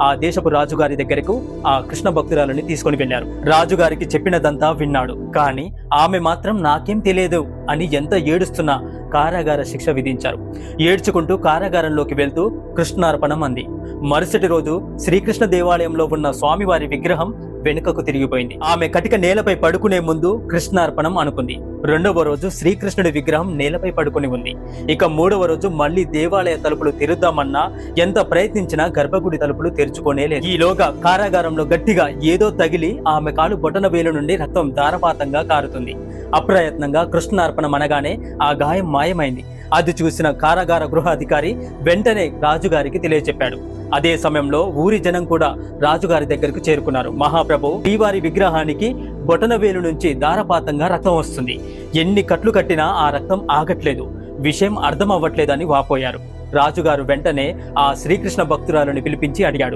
ఆ దేశపు రాజుగారి దగ్గరకు ఆ కృష్ణ భక్తురాలని తీసుకొని వెళ్ళారు రాజుగారికి చెప్పినదంతా విన్నాడు. కానీ ఆమె మాత్రం నాకేం తెలియదు. అని ఎంత ఏడుస్తున్నా కారాగార శిక్ష విధించారు. ఏడ్చుకుంటూ కారాగారంలోకి వెళ్తూ కృష్ణార్పణం అంది. మరుసటి రోజు శ్రీకృష్ణ దేవాలయంలో ఉన్న స్వామివారి విగ్రహం వెనుకకు తిరిగిపోయింది. ఆమె కటిక నేలపై పడుకునే ముందు కృష్ణార్పణం అనుకుంది. రెండవ రోజు శ్రీకృష్ణుడి విగ్రహం నేలపై పడుకుని ఉంది. ఇక మూడవ రోజు మళ్ళీ దేవాలయ తలుపులు తెరుద్దామన్నా ఎంత ప్రయత్నించినా గర్భగుడి తలుపులు తెరుచుకోనేలేదు ఈలోగా కారాగారంలో గట్టిగా ఏదో తగిలి ఆమె కాలు బొటన వేలు నుండి రక్తం ధారపాతంగా కారుతుంది. అప్రయత్నంగా కృష్ణార్పణం అనగానే ఆ గాయం మాయమైంది. అది చూసిన కారాగార గృహ అధికారి వెంటనే రాజుగారికి తెలియచెప్పాడు. అదే సమయంలో ఊరి జనం కూడా రాజుగారి దగ్గరకు చేరుకున్నారు. మహాప్రభు శ్రీవారి విగ్రహానికి బొటనవేలు నుంచి ధారపాతంగా రక్తం వస్తుంది. ఎన్ని కట్లు కట్టినా ఆ రక్తం ఆగట్లేదు. విషయం అర్థం అవ్వట్లేదని వాపోయారు. రాజుగారు వెంటనే ఆ శ్రీకృష్ణ భక్తురాలను పిలిపించి అడిగాడు.